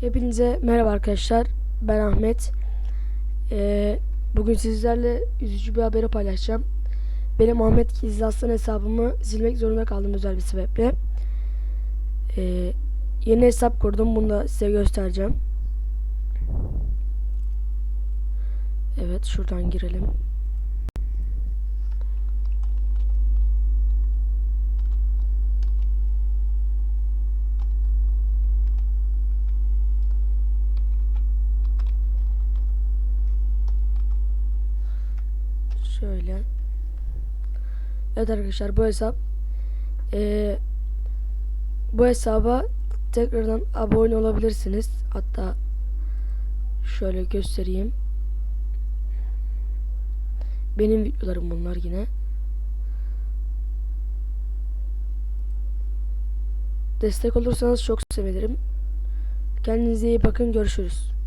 Hepinize merhaba arkadaşlar. Ben Ahmet. Ee, bugün sizlerle üzücü bir haberi paylaşacağım. Benim Ahmet Gizli Aslan hesabımı silmek zorunda kaldım özel bir sebeple. Ee, yeni hesap kurdum. Bunu da size göstereceğim. Evet şuradan girelim. Şöyle. Evet arkadaşlar bu hesap eee, bu hesaba tekrardan abone olabilirsiniz. Hatta şöyle göstereyim. Benim videolarım bunlar yine. Destek olursanız çok sevinirim. Kendinize iyi bakın. Görüşürüz.